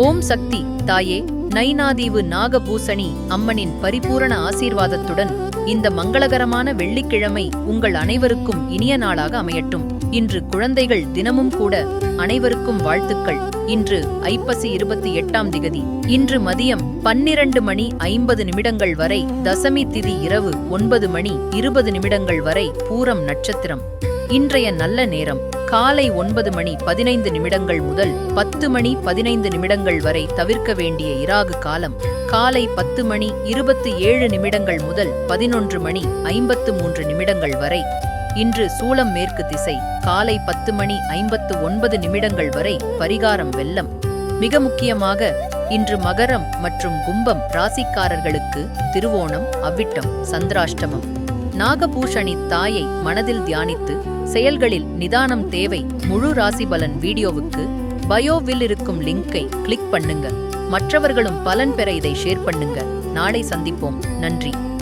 ஓம் சக்தி. தாயே நைனாதீவு நாகபூசணி அம்மனின் பரிபூரண ஆசீர்வாதத்துடன் இந்த மங்களகரமான வெள்ளிக்கிழமை உங்கள் அனைவருக்கும் இனிய நாளாக அமையட்டும். இன்று குழந்தைகள் தினமும் கூட அனைவருக்கும் வாழ்த்துக்கள். இன்று ஐப்பசி இருபத்தி எட்டாம் திகதி. இன்று மதியம் பன்னிரண்டு மணி ஐம்பது நிமிடங்கள் வரை தசமி திதி இரவு ஒன்பது மணி இருபது நிமிடங்கள் வரை பூரம் நட்சத்திரம். இன்றைய நல்ல நேரம். காலை ஒன்பது மணி பதினைந்து நிமிடங்கள் முதல் பத்து மணி பதினைந்து நிமிடங்கள் வரை தவிர்க்க வேண்டிய இராகு காலம் காலை பத்து மணி இருபத்தி ஏழு நிமிடங்கள் முதல் பதினொன்று மணி ஐம்பத்து மூன்று நிமிடங்கள் வரை. இன்று சூளம் மேற்கு திசை காலை பத்து மணி ஐம்பத்து ஒன்பது நிமிடங்கள் வரை பரிகாரம் வெள்ளம் மிக முக்கியமாக இன்று மகரம் மற்றும் கும்பம் ராசிக்காரர்களுக்கு திருவோணம் அவ்விட்டம் சந்திராஷ்டமம். நாகபூஷணி தாயை மனதில் தியானித்து செயல்களில் நிதானம் தேவை முழு ராசிபலன் வீடியோவுக்கு பயோவில் இருக்கும் லிங்கை கிளிக் பண்ணுங்க. மற்றவர்களும் பலன் பெற இதை ஷேர் பண்ணுங்க. நாளை சந்திப்போம். நன்றி.